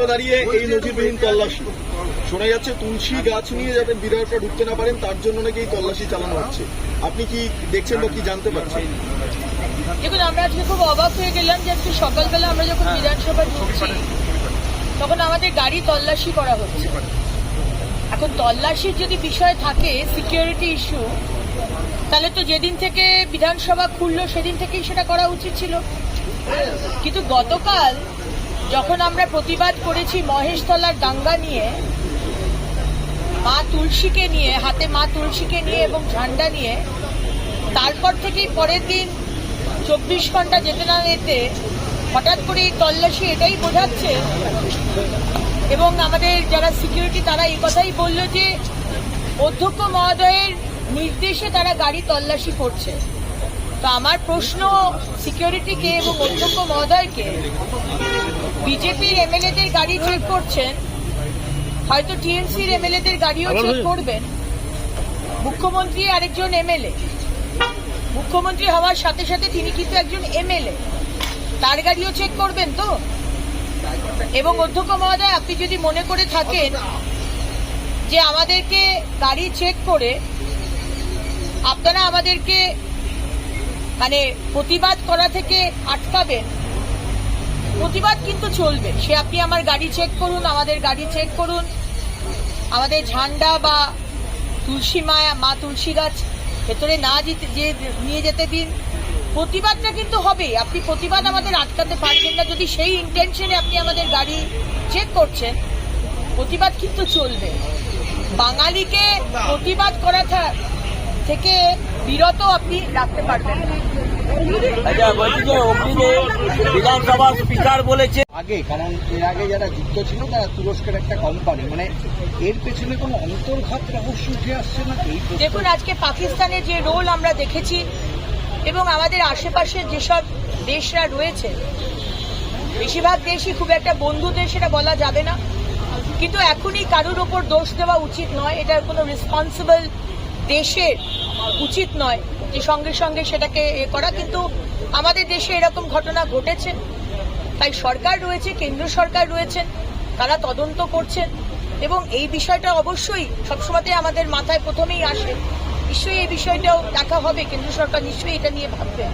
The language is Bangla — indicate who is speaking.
Speaker 1: মুহূর্তে দাঁড়িয়ে এই নজিরবিহীন তল্লাশি। শোনা যাচ্ছে তুলসী গাছ নিয়ে যাতে বিধায়করা ঢুকতে না পারেন তার জন্য নাকি এই তল্লাশি চালানো হচ্ছে। আপনি কি দেখছেন বা কি জানতে পারছেন?
Speaker 2: দেখুন আমরা আজকে খুব অবাক হয়ে গেলাম যে আজকে সকালবেলা আমরা যখন বিধানসভা ঢুকছি তখন আমাদের গাড়ি তল্লাশি করা হচ্ছে। এখন তল্লাশির যদি বিষয় থাকে সিকিউরিটি ইস্যু তাহলে তো যেদিন থেকে বিধানসভা খুললো সেদিন থেকেই সেটা করা উচিত ছিল। কিন্তু গতকাল যখন আমরা প্রতিবাদ করেছি মহেশতলার দাঙ্গা নিয়ে, মা তুলসীকে নিয়ে, হাতে মা তুলসীকে নিয়ে এবং ঝান্ডা নিয়ে, তারপর থেকেই পরের দিন চব্বিশ ঘণ্টা যেতে না যেতে হঠাৎ করে এই তল্লাশি এটাই বোঝাচ্ছে। এবং আমাদের যারা সিকিউরিটি তারা এই কথাই বলল যে, অধ্যক্ষ মহোদয়ের নির্দেশে তারা গাড়ি তল্লাশি করছে। তো আমার প্রশ্ন সিকিউরিটিকে এবং অধ্যক্ষ মহোদয়কে বিজেপির এমএলএদের গাড়ি চেক করছেন হয়তো টিএমসির এমএলএদের গাড়িও চেক করবেন। মুখ্যমন্ত্রী আরেকজন এমএলএ মুখ্যমন্ত্রী হওয়ার সাথে সাথে তিনি কিন্তু একজন এমএলএ তার গাড়িও চেক করবেন তো? এবং অধ্যক্ষ মহোদয় আপনি যদি মনে করে থাকেন যে আমাদেরকে গাড়ি চেক করে আপনারা আমাদেরকে মানে প্রতিবাদ করা থেকে আটকাবেন প্রতিবাদ কিন্তু চলবে। সে আপনি আমার গাড়ি চেক করুন, আমাদের গাড়ি চেক করুন। আমাদের ঝান্ডা বা তুলসী মায়া, মা তুলসী গাছ ভেতরে না যে নিয়ে যেতে দিন। প্রতিবাদটা কিন্তু হবে আপনি প্রতিবাদ আমাদের আটকাতে পারছেন না। যদি সেই ইন্টেনশনে আপনি আমাদের গাড়ি চেক করছেন, প্রতিবাদ কিন্তু চলবে। বাঙালিকে প্রতিবাদ করা থেকে বিরত আপনি রাখতে পারবেন
Speaker 3: আচ্ছা বলছি যে অগ্নিদেব বিধানসভার স্পিকার বলেছে।
Speaker 4: আগে কারণ এর আগে যারা যুক্ত ছিল তারা তুরস্কের একটা কোম্পানি মানে এর পেছনে কোনো অন্তর্ঘাত রহস্য উঠে আসছে না?
Speaker 2: দেখুন আজকে পাকিস্তানের যে রোল আমরা দেখেছি এবং আমাদের আশেপাশে যেসব দেশরা রয়েছে বেশিরভাগ দেশই খুব একটা বন্ধু দেশ এটা বলা যাবে না। কিন্তু এখনই কারোর ওপর দোষ দেওয়া উচিত নয়। এটার কোনো রেসপন্সিবল দেশের উচিত নয় যে সঙ্গে সঙ্গে সেটাকে এ করা, কিন্তু আমাদের দেশে এরকম ঘটনা ঘটেছে। তাই সরকার রয়েছে, কেন্দ্র সরকার রয়েছেন তারা তদন্ত করছেন এবং এই বিষয়টা অবশ্যই সবসময়তে আমাদের মাথায় প্রথমেই আসে। নিশ্চয়ই এই বিষয়টাও দেখা হবে, কেন্দ্র সরকার নিশ্চয়ই এটা নিয়ে ভাববে।